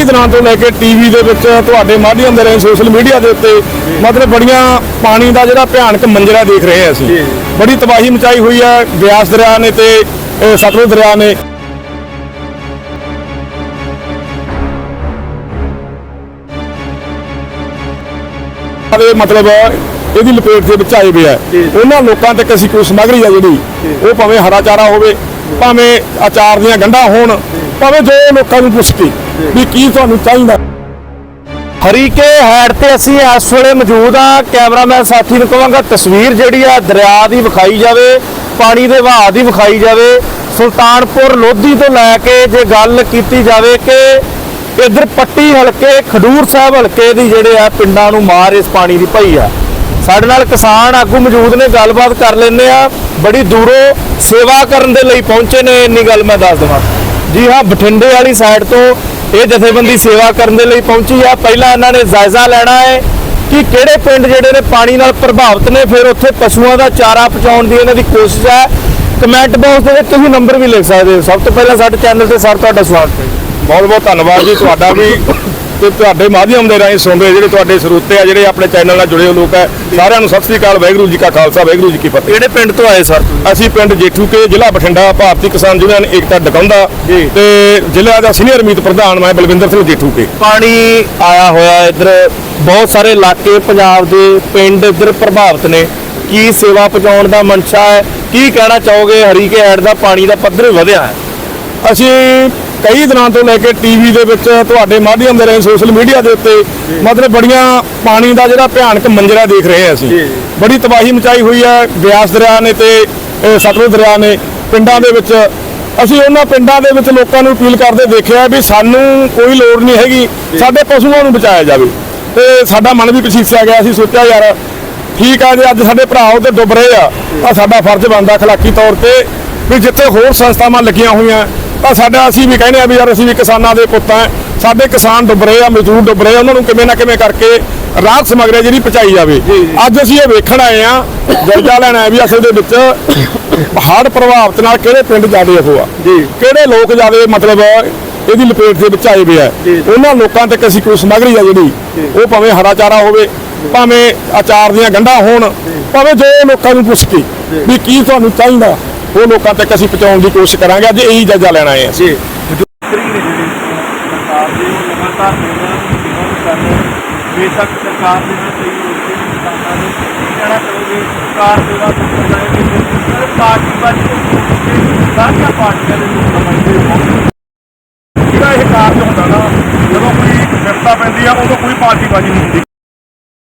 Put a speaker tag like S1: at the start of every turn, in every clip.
S1: ਕਈ ਦਿਨਾਂ ਤੋਂ ਲੈ ਕੇ ਟੀਵੀ ਦੇ ਵਿੱਚ ਤੁਹਾਡੇ ਮਾਧਿਅਮ ਦੇ ਰਾਹੀਂ ਸੋਸ਼ਲ ਮੀਡੀਆ ਦੇ ਉੱਤੇ ਮਤਲਬ ਬੜੀਆਂ ਪਾਣੀ ਦਾ ਜਿਹੜਾ ਭਿਆਨਕ ਮੰਜ਼ਰਾ ਦੇਖ ਰਹੇ ਹਾਂ ਅਸੀਂ। ਬੜੀ ਤਬਾਹੀ ਮਚਾਈ ਹੋਈ ਹੈ ਬਿਆਸ ਦਰਿਆ ਨੇ ਤੇ ਸਤਲੁਜ ਦਰਿਆ ਨੇ। ਦੇ ਮਤਲਬ ਇਹਦੀ ਲਪੇਟ ਦੇ ਵਿੱਚ ਆਏ ਹੋਏ ਆ। ਉਹਨਾਂ ਲੋਕਾਂ ਤੱਕ ਅਸੀਂ ਕੋਈ ਸਮੱਗਰੀ ਆ ਜਿਹੜੀ ਉਹ ਭਾਵੇਂ ਹਰਾ ਚਾਰਾ ਹੋਵੇ ਭਾਵੇਂ ਅਚਾਰ ਦੀਆਂ ਗੰਢਾਂ ਹੋਣ ਭਾਵੇਂ ਜੋ ਲੋਕਾਂ ਨੂੰ ਕੇ। ਵੀ ਕੀ ਤੁਹਾਨੂੰ ਚਾਹੀਦਾ?
S2: ਹਰੀਕੇ ਹੈਡ ਤੇ ਅਸੀਂ ਇਸ ਵੇਲੇ ਮੌਜੂਦ ਆ ਕੈਮਰਾਮੈਨ ਸਾਥੀ ਨੂੰ ਕਹਾਂਗਾ, ਤਸਵੀਰ ਜਿਹੜੀ ਆ, ਦਰਿਆ ਦੀ ਵਿਖਾਈ ਜਾਵੇ, ਪਾਣੀ ਦੇ ਵਹਾਅ ਦੀ ਵਿਖਾਈ ਜਾਵੇ। ਸੁਲਤਾਨਪੁਰ ਲੋਧੀ ਤੋਂ ਲੈ ਕੇ ਜੇ ਗੱਲ ਕੀਤੀ ਜਾਵੇ ਕਿ ਇਧਰ ਪੱਟੀ ਹਲਕੇ, ਖਡੂਰ ਸਾਹਿਬ ਹਲਕੇ ਦੀ ਜਿਹੜੇ ਆ, ਪਿੰਡਾਂ ਨੂੰ ਮਾਰ ਇਸ ਪਾਣੀ ਦੀ ਪਈ ਆ। ਸਾਡੇ ਨਾਲ ਕਿਸਾਨ ਆਗੂ ਮੌਜੂਦ ਨੇ, ਗੱਲਬਾਤ ਕਰ ਲੈਂਦੇ ਆ। ਬੜੀ ਦੂਰੋਂ ਸੇਵਾ ਕਰਨ ਦੇ ਲਈ ਪਹੁੰਚੇ ਨੇ, ਇੰਨੀ ਗੱਲ ਮੈਂ ਦੱਸ ਦਵਾਂ। ਜੀ ਹਾਂ, ਬਠਿੰਡੇ ਵਾਲੀ ਸਾਈਡ ਤੋਂ ਇਹ ਜਥੇਬੰਦੀ ਸੇਵਾ ਕਰਨ ਦੇ ਲਈ ਪਹੁੰਚੀ ਆ। ਪਹਿਲਾਂ ਇਹਨਾਂ ਨੇ ਜਾਇਜ਼ਾ ਲੈਣਾ ਹੈ ਕਿ ਕਿਹੜੇ ਪਿੰਡ ਜਿਹੜੇ ਨੇ ਪਾਣੀ ਨਾਲ ਪ੍ਰਭਾਵਿਤ ਨੇ, ਫਿਰ ਉੱਥੇ ਪਸ਼ੂਆਂ ਦਾ ਚਾਰਾ ਪਹੁੰਚਾਉਣ ਦੀ ਇਹਨਾਂ ਦੀ ਕੋਸ਼ਿਸ਼ ਹੈ। ਕਮੈਂਟ ਬਾਕਸ ਦੇ ਵਿੱਚ ਤੁਸੀਂ ਨੰਬਰ ਵੀ ਲਿਖ ਸਕਦੇ ਹੋ। ਸਭ ਤੋਂ ਪਹਿਲਾਂ ਸਾਡੇ ਚੈਨਲ ਤੇ ਸਰ ਤੁਹਾਡਾ ਸਵਾਗਤ ਹੈ।
S1: ਬਹੁਤ ਬਹੁਤ ਧੰਨਵਾਦ ਜੀ। ਤੁਹਾਡਾ ਵੀ ਤੇ ਤੁਹਾਡੇ ਮਾਧਿਅਮ ਦੇ ਰਾਹੀਂ ਸੁਣਦੇ ਜਿਹੜੇ ਤੁਹਾਡੇ ਸਰੋਤੇ ਆ ਜਿਹੜੇ ਆਪਣੇ ਚੈਨਲ ਨਾਲ ਜੁੜੇ ਹੋਏ ਲੋਕ ਹੈ ਸਾਰਿਆਂ ਨੂੰ ਸਤਿ ਸ੍ਰੀ ਅਕਾਲ ਵਾਹਿਗੁਰੂ ਜੀ ਕਾ ਖਾਲਸਾ ਵਾਹਿਗੁਰੂ ਜੀ ਕੀ ਫਤਿਹ।
S2: ਕਿਹੜੇ ਪਿੰਡ ਤੋਂ ਆਏ ਸਰ
S1: ਅਸੀਂ ਪਿੰਡ ਜੇਠੂ ਕੇ ਜ਼ਿਲ੍ਹਾ ਬਠਿੰਡਾ ਭਾਰਤੀ ਕਿਸਾਨ ਯੂਨੀਅਨ ਏਕਤਾ ਡਕਾਉਂਦਾ। ਤੇ ਜ਼ਿਲ੍ਹਾ ਦਾ ਸੀਨੀਅਰ ਮੀਤ ਪ੍ਰਧਾਨ ਮੈਂ ਬਲਵਿੰਦਰ ਸਿੰਘ ਜੇਠੂ ਕੇ
S2: ਪਾਣੀ ਆਇਆ ਹੋਇਆ ਇੱਧਰ ਬਹੁਤ ਸਾਰੇ ਇਲਾਕੇ ਪੰਜਾਬ ਦੇ ਪਿੰਡ ਇੱਧਰ ਪ੍ਰਭਾਵਿਤ ਨੇ। ਕੀ ਸੇਵਾ ਪਹੁੰਚਾਉਣ ਦਾ ਮਨਸ਼ਾ ਹੈ? ਕੀ ਕਹਿਣਾ ਚਾਹੋਗੇ? ਹਰੀਕੇ ਐਡ ਦਾ ਪਾਣੀ ਦਾ ਪੱਧਰ ਵਧਿਆ ਹੈ।
S1: ਅਸੀਂ ਕਈ ਦਿਨਾਂ ਤੋਂ ਲੈ ਕੇ ਟੀਵੀ ਦੇ ਵਿੱਚ ਤੁਹਾਡੇ ਮਾਧਿਅਮ ਦੇ ਰਾਹੀਂ ਸੋਸ਼ਲ ਮੀਡੀਆ ਦੇ ਉੱਤੇ ਮਤਲਬ ਬੜੀਆਂ ਪਾਣੀ ਦਾ ਜਿਹੜਾ ਭਿਆਨਕ ਮੰਜ਼ਰਾ ਦੇਖ ਰਹੇ ਹਾਂ ਅਸੀਂ। ਬੜੀ ਤਬਾਹੀ ਮਚਾਈ ਹੋਈ ਹੈ ਬਿਆਸ ਦਰਿਆ ਨੇ ਤੇ ਸਤਲੁਜ ਦਰਿਆ ਨੇ ਪਿੰਡਾਂ ਦੇ ਵਿੱਚ। ਅਸੀਂ ਉਹਨਾਂ ਪਿੰਡਾਂ ਦੇ ਵਿੱਚ ਲੋਕਾਂ ਨੂੰ ਅਪੀਲ ਕਰਦੇ ਦੇਖਿਆ ਵੀ ਸਾਨੂੰ ਕੋਈ ਲੋੜ ਨਹੀਂ ਹੈਗੀ ਸਾਡੇ ਪਸ਼ੂਆਂ ਨੂੰ ਬਚਾਇਆ ਜਾਵੇ। ਤੇ ਸਾਡਾ ਮਨ ਵੀ ਪਸੀਸਿਆ ਗਿਆ ਅਸੀਂ ਸੋਚਿਆ ਯਾਰ ਠੀਕ ਆ ਜੇ ਅੱਜ ਸਾਡੇ ਭਰਾ ਉਹਦੇ ਡੁੱਬ ਰਹੇ ਆ ਤਾਂ ਸਾਡਾ ਫਰਜ਼ ਬਣਦਾ ਅਖਲਾਕੀ ਤੌਰ ਤੇ ਵੀ ਜਿੱਥੇ ਹੋਰ ਸੰਸਥਾਵਾਂ ਲੱਗੀਆਂ ਹੋਈਆਂ ਤਾਂ ਸਾਡਾ ਅਸੀਂ ਵੀ ਕਹਿੰਦੇ ਆ ਵੀ ਯਾਰ ਅਸੀਂ ਵੀ ਕਿਸਾਨਾਂ ਦੇ ਪੁੱਤ ਆ ਸਾਡੇ ਕਿਸਾਨ ਡੁੱਬ ਰਹੇ ਆ ਮਜ਼ਦੂਰ ਡੁੱਬ ਰਹੇ ਆ ਉਹਨਾਂ ਨੂੰ ਕਿਵੇਂ ਨਾ ਕਿਵੇਂ ਕਰਕੇ ਰਾਹਤ ਸਮਗਰੀ ਜਿਹੜੀ ਪਹੁੰਚਾਈ ਜਾਵੇ। ਅੱਜ ਅਸੀਂ ਇਹ ਵੇਖਣ ਆਏ ਆ ਜਾਇਜ਼ਾ ਲੈਣ ਆਏ ਵੀ ਅਸਲ ਦੇ ਵਿੱਚ ਹੜ੍ਹ ਪ੍ਰਭਾਵਿਤ ਨਾਲ ਕਿਹੜੇ ਪਿੰਡ ਉਹ ਆ? ਕਿਹੜੇ ਲੋਕ ਜ਼ਿਆਦੇ ਮਤਲਬ ਇਹਦੀ ਲਪੇਟ ਦੇ ਵਿੱਚ ਆਏ ਹੋਏ ਆ? ਉਹਨਾਂ ਲੋਕਾਂ ਤੱਕ ਅਸੀਂ ਕੋਈ ਸਮਗਰੀ ਆ ਜਿਹੜੀ ਉਹ ਭਾਵੇਂ ਹਰਾ ਚਾਰਾ ਹੋਵੇ ਭਾਵੇਂ ਅਚਾਰ ਦੀਆਂ ਗੰਢਾਂ ਹੋਣ ਭਾਵੇਂ ਜੋ ਲੋਕਾਂ ਨੂੰ ਪੁੱਛ ਕੇ ਵੀ ਕੀ ਤੁਹਾਨੂੰ ਚਾਹੀਦਾ? ਉਹ ਲੋਕਾਂ ਤੱਕ ਅਸੀਂ ਪਹੁੰਚਾਉਣ ਦੀ ਕੋਸ਼ਿਸ਼ ਕਰਾਂਗੇ। ਅੱਜ ਇਹੀ ਜਾਇਜ਼ਾ ਲੈਣਾ ਹੈ ਅਸੀਂ
S3: ਸਰਕਾਰ ਦੇ ਉਹ ਲਗਾਤਾਰ ਪ੍ਰੋਗਰਾਮ ਵਿਰੋਧ ਕਰ ਰਹੇ ਹਨ। ਬੇਸ਼ੱਕ ਸਰਕਾਰ ਦੇ ਨਾਲ ਕਈ ਲੋਕੀ ਕਿਸਾਨਾਂ ਨੇ ਕੀ ਕਹਿਣਾ ਕਰੋਗੇ ਸਰਕਾਰ ਦੇ ਨਾਲ ਸੰਪਰਦਾਇ ਦੇ ਵਿੱਚ ਪਾਰਟੀ ਬਾਜੀ ਸਾਰੀਆਂ ਪਾਰਟੀਆਂ ਦੇ ਲੋਕ ਸਮਝਦੇ ਹੋ
S1: ਜਿਹੜਾ ਇਹ ਕਾਰਜ ਹੁੰਦਾ ਨਾ ਜਦੋਂ ਕੋਈ ਵਿਪਤਾ ਪੈਂਦੀ ਆ ਉਦੋਂ ਕੋਈ ਪਾਰਟੀ ਬਾਜੀ ਨਹੀਂ ਹੁੰਦੀ।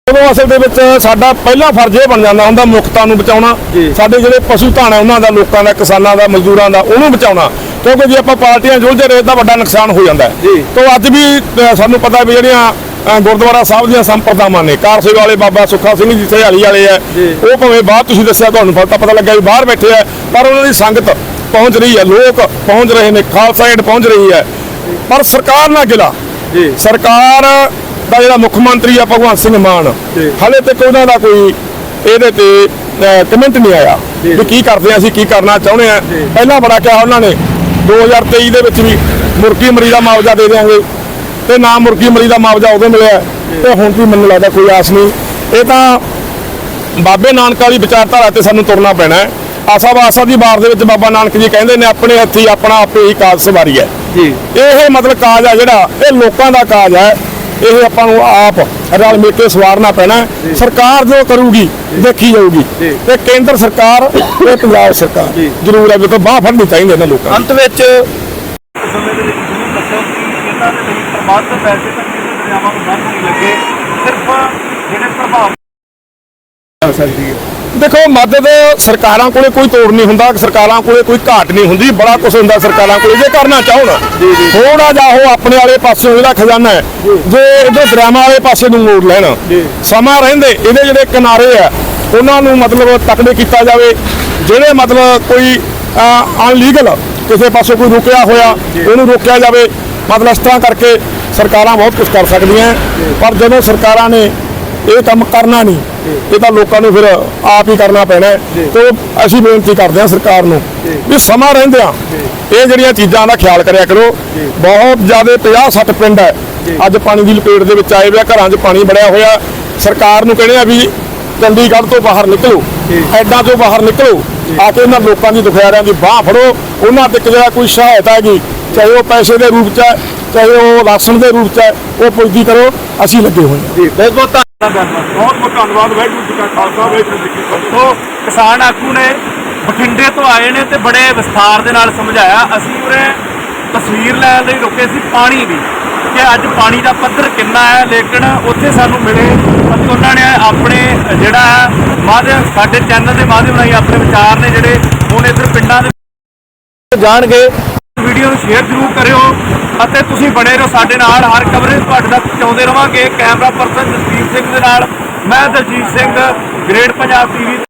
S1: ਉਦੋਂ ਅਸਲ ਦੇ ਵਿੱਚ ਸਾਡਾ ਪਹਿਲਾ ਫਰਜ਼ ਇਹ ਬਣ ਜਾਂਦਾ ਹੁੰਦਾ ਮੁਕਤਾਂ ਨੂੰ ਬਚਾਉਣਾ। ਸਾਡੇ ਜਿਹੜੇ ਪਸ਼ੂ ਧਨ ਹੈ ਉਹਨਾਂ ਦਾ ਲੋਕਾਂ ਦਾ ਕਿਸਾਨਾਂ ਦਾ ਮਜ਼ਦੂਰਾਂ ਦਾ ਉਹਨੂੰ ਬਚਾਉਣਾ। ਕਿਉਂਕਿ ਜੇ ਆਪਾਂ ਪਾਰਟੀਆਂ ਜੁਲਝੇ ਰਹੇ ਤਾਂ ਵੱਡਾ ਨੁਕਸਾਨ ਹੋ ਜਾਂਦਾ ਤੋਂ ਅੱਜ ਵੀ ਸਾਨੂੰ ਪਤਾ ਵੀ ਜਿਹੜੀਆਂ ਗੁਰਦੁਆਰਾ ਸਾਹਿਬ ਦੀਆਂ ਸੰਪਰਦਾਵਾਂ ਨੇ ਕਾਰ ਸੇਵਾ ਵਾਲੇ ਬਾਬਾ ਸੁੱਖਾ ਸਿੰਘ ਜੀ ਸਿਹਾਲੀ ਵਾਲੇ ਆ ਉਹ ਭਾਵੇਂ ਬਾਹਰ ਤੁਸੀਂ ਦੱਸਿਆ ਤੁਹਾਨੂੰ ਪਤਾ ਪਤਾ ਲੱਗਾ ਵੀ ਬਾਹਰ ਬੈਠੇ ਆ ਪਰ ਉਹਨਾਂ ਦੀ ਸੰਗਤ ਪਹੁੰਚ ਰਹੀ ਹੈ ਲੋਕ ਪਹੁੰਚ ਰਹੇ ਨੇ ਖਾਲਸਾ ਏਡ ਪਹੁੰਚ ਰਹੀ ਹੈ। ਪਰ ਸਰਕਾਰ ਨਾਲ ਗਿਲਾ। ਸਰਕਾਰ ਦਾ ਜਿਹੜਾ ਮੁੱਖ ਮੰਤਰੀ ਆ ਭਗਵੰਤ ਸਿੰਘ ਮਾਨ ਹਾਲੇ ਤੱਕ ਉਹਨਾਂ ਦਾ ਕੋਈ ਇਹਦੇ ਤੇ ਕਮੈਂਟ ਨਹੀਂ ਆਇਆ ਵੀ ਕੀ ਕਰਦੇ ਆ ਅਸੀਂ ਕੀ ਕਰਨਾ ਚਾਹੁੰਦੇ ਆ। ਪਹਿਲਾਂ ਬੜਾ ਕਿਹਾ ਉਹਨਾਂ ਨੇ 2023 ਦੇ ਵਿੱਚ ਵੀ ਮੁਰਗੀ ਮਰੀ ਦਾ ਮੁਆਵਜ਼ਾ ਦੇ ਦੇਵਾਂਗੇ ਤੇ ਨਾ ਮੁਰਗੀ ਮਰੀ ਦਾ ਮੁਆਵਜ਼ਾ ਉਦੋਂ ਮਿਲਿਆ। ਤੇ ਹੁਣ ਵੀ ਮੈਨੂੰ ਲੱਗਦਾ ਕੋਈ ਆਸ ਨਹੀਂ। ਇਹ ਤਾਂ ਬਾਬੇ ਨਾਨਕ ਵਾਲੀ ਵਿਚਾਰਧਾਰਾ ਤੇ ਸਾਨੂੰ ਤੁਰਨਾ ਪੈਣਾ ਹੈ। ਆਸਾ ਵਾਸਾ ਦੀ ਬਾਰ ਦੇ ਵਿੱਚ ਬਾਬਾ ਨਾਨਕ ਜੀ ਕਹਿੰਦੇ ਨੇ ਆਪਣੇ ਹੱਥੀ ਆਪਣਾ ਆਪੇ ਹੀ ਕਾਜ ਸਵਾਰੀ ਹੈ।
S2: ਜੀ।
S1: ਇਹ ਮਤਲਬ ਕਾਜ ਆ ਜਿਹੜਾ ਇਹ ਲੋਕਾਂ ਦਾ ਕਾਜ ਹੈ। ਇਹ ਆਪਾਂ ਨੂੰ ਆਪ ਰਲ ਮਿਲ ਕੇ ਸਵਾਰਨਾ ਪੈਣਾ। ਸਰਕਾਰ ਜੋ ਕਰੂਗੀ ਦੇਖੀ ਜਾਊਗੀ। ਤੇ ਕੇਂਦਰ ਸਰਕਾਰ ਤੇ ਪੰਜਾਬ ਸਰਕਾਰ। ਜ਼ਰੂਰ ਹੈ ਵੀ ਤਾਂ ਬਾਹ ਫੜਨੀ ਚਾਹੀਦੀ ਇਹਨਾਂ ਲੋਕਾਂ
S2: ਅੰਤ ਵਿੱਚ
S3: ਸਮੇਂ ਦੇ ਵਿੱਚ ਜ਼ਰੂਰ ਦੱਸੋ ਕਿ ਇਹਨਾਂ ਦੇ ਲਈ ਪ੍ਰਬੰਧ ਪੈਸੇ ਤੱਕ ਕਿਸੇ ਦਰਿਆਵਾਂ ਨੂੰ ਬੰਦ ਨਹੀਂ ਲੱਗੇ ਸਿਰਫ ਜਿਹੜੇ ਪ੍ਰਭਾਵ
S1: ਦੇਖੋ ਮਦਦ ਸਰਕਾਰਾਂ ਕੋਲੇ ਕੋਈ ਤੋੜ ਨਹੀਂ ਹੁੰਦਾ ਸਰਕਾਰਾਂ ਕੋਲੇ ਕੋਈ ਘਾਟ ਨਹੀਂ ਹੁੰਦੀ ਬੜਾ ਕੁਝ ਹੁੰਦਾ ਸਰਕਾਰਾਂ ਕੋਲੇ ਜੇ ਕਰਨਾ ਚਾਹਣ ਥੋੜਾ ਜਿਹਾ ਉਹ ਆਪਣੇ ਵਾਲੇ ਪਾਸੇ ਜਿਹੜਾ ਖਜ਼ਾਨਾ ਹੈ ਜੇ। ਇਹਦੇ ਦਰਿਆਵਾਂ ਵਾਲੇ ਪਾਸੇ ਨੂੰ ਮੋੜ ਲੈਣ। ਸਮਾਂ ਰਹਿੰਦੇ ਇਹਦੇ ਜਿਹੜੇ ਕਿਨਾਰੇ ਆ ਉਹਨਾਂ ਨੂੰ ਮਤਲਬ ਤਕੜੇ ਕੀਤਾ ਜਾਵੇ ਜਿਹੜੇ ਮਤਲਬ ਕੋਈ ਅਨਲੀਗਲ ਕਿਸੇ ਪਾਸੇ ਕੋਈ ਰੁਕਿਆ ਹੋਇਆ ਉਹਨੂੰ ਰੋਕਿਆ ਜਾਵੇ ਮਤਲਬ ਇਸ ਤਰ੍ਹਾਂ ਕਰਕੇ ਸਰਕਾਰਾਂ ਬਹੁਤ ਕੁਝ ਕਰ ਸਕਦੀਆਂ। ਪਰ ਜਦੋਂ ਸਰਕਾਰਾਂ ਨੇ ਇਹ ਕੰਮ ਕਰਨਾ ਨਹੀਂ। ਇਹ ਤਾਂ ਲੋਕਾਂ ਨੂੰ ਫਿਰ ਆਪ ਹੀ ਕਰਨਾ ਪੈਣਾ ਤੇ ਅਸੀਂ ਬੇਨਤੀ ਕਰਦੇ ਹਾਂ ਸਰਕਾਰ ਨੂੰ ਵੀ ਸਮਾਂ ਰਹਿੰਦਿਆਂ ਇਹ ਜਿਹੜੀਆਂ ਚੀਜ਼ਾਂ ਦਾ ਖਿਆਲ ਕਰਿਆ ਕਰੋ। ਬਹੁਤ ਜ਼ਿਆਦਾ 50 60 ਪਿੰਡ ਹੈ। ਅੱਜ ਪਾਣੀ ਦੀ ਲਪੇਟ ਦੇ ਵਿੱਚ ਆਏ ਹੋਏ ਆ ਘਰਾਂ 'ਚ ਪਾਣੀ ਬੜਿਆ ਹੋਇਆ। ਸਰਕਾਰ ਨੂੰ ਕਹਿੰਦੇ ਆ ਵੀ ਚੰਡੀਗੜ੍ਹ ਤੋਂ ਬਾਹਰ ਨਿਕਲੋ। ਐਡਾਂ ਤੋਂ ਬਾਹਰ ਨਿਕਲੋ। ਆ ਕੇ ਇਹਨਾਂ ਲੋਕਾਂ ਦੀ ਦੁਖਿਆਰਿਆਂ ਦੀ ਬਾਹ ਫੜੋ। ਉਹਨਾਂ ਤੱਕ ਜਿਹੜਾ ਕੋਈ ਸਹਾਇਤਾ ਹੈਗੀ। ਚਾਹੇ ਉਹ ਪੈਸੇ ਦੇ ਰੂਪ 'ਚ ਹੈ ਚਾਹੇ ਉਹ ਰਾਸ਼ਨ ਦੇ ਰੂਪ 'ਚ ਹੈ ਉਹ ਪੁੱਜਦੀ ਕਰੋ। ਅਸੀਂ ਲੱਗੇ ਹੋਏ ਹਾਂ।
S2: ਜੀ ਬਹੁਤ ਬਹੁਤ
S3: ਬਹੁਤ ਬਹੁਤ ਧੰਨਵਾਦ, ਵਾਹਿਗੁਰੂ ਜੀ ਕਾ ਖਾਲਸਾ, ਵਾਹਿਗੁਰੂ ਜੀ ਕੀ ਫਤਿਹ। ਕਿਸਾਨ ਆਗੂ ਨੇ ਬਠਿੰਡੇ ਤੋਂ ਆਏ ਨੇ ਤੇ ਬੜੇ ਵਿਸਥਾਰ ਦੇ ਨਾਲ ਸਮਝਾਇਆ। ਅਸੀਂ ਉਰੇ ਤਸਵੀਰ ਲੈਣ ਲਈ ਰੁਕੇ ਸੀ ਪਾਣੀ ਦੀ ਕਿ ਅੱਜ ਪਾਣੀ ਦਾ ਪੱਧਰ ਕਿੰਨਾ ਹੈ, ਲੇਕਿਨ ਉੱਥੇ ਸਾਨੂੰ ਮਿਲੇ ਅਤੇ ਉਹਨਾਂ ਨੇ ਆਪਣੇ ਜਿਹੜਾ ਹੈ ਮਾਧਿਅਮ ਸਾਡੇ ਚੈਨਲ ਦੇ ਮਾਧਿਅਮ ਰਾਹੀਂ ਆਪਣੇ ਵਿਚਾਰ ਨੇ ਜਿਹੜੇ ਹੁਣ ਇੱਧਰ ਪਿੰਡਾਂ ਦੇ
S2: ਜਾਣਗੇ
S3: ਵੀਡੀਓ ਨੂੰ ਸ਼ੇਅਰ ਜ਼ਰੂਰ ਕਰਿਓ ਅਤੇ ਤੁਸੀਂ ਬਣੇ ਰਹੋ ਸਾਡੇ ਨਾਲ। ਹਰ ਕਵਰੇਜ ਤੁਹਾਡੇ ਤੱਕ ਪਹੁੰਚਾਉਂਦੇ ਰਵਾਂਗੇ। ਕੈਮਰਾ ਪਰਸਨ ਜਸਵੀਰ ਸਿੰਘ ਦੇ ਨਾਲ। ਮੈਂ ਦਲਜੀਤ ਸਿੰਘ ਗ੍ਰੇਟ ਪੰਜਾਬ ਟੀਵੀ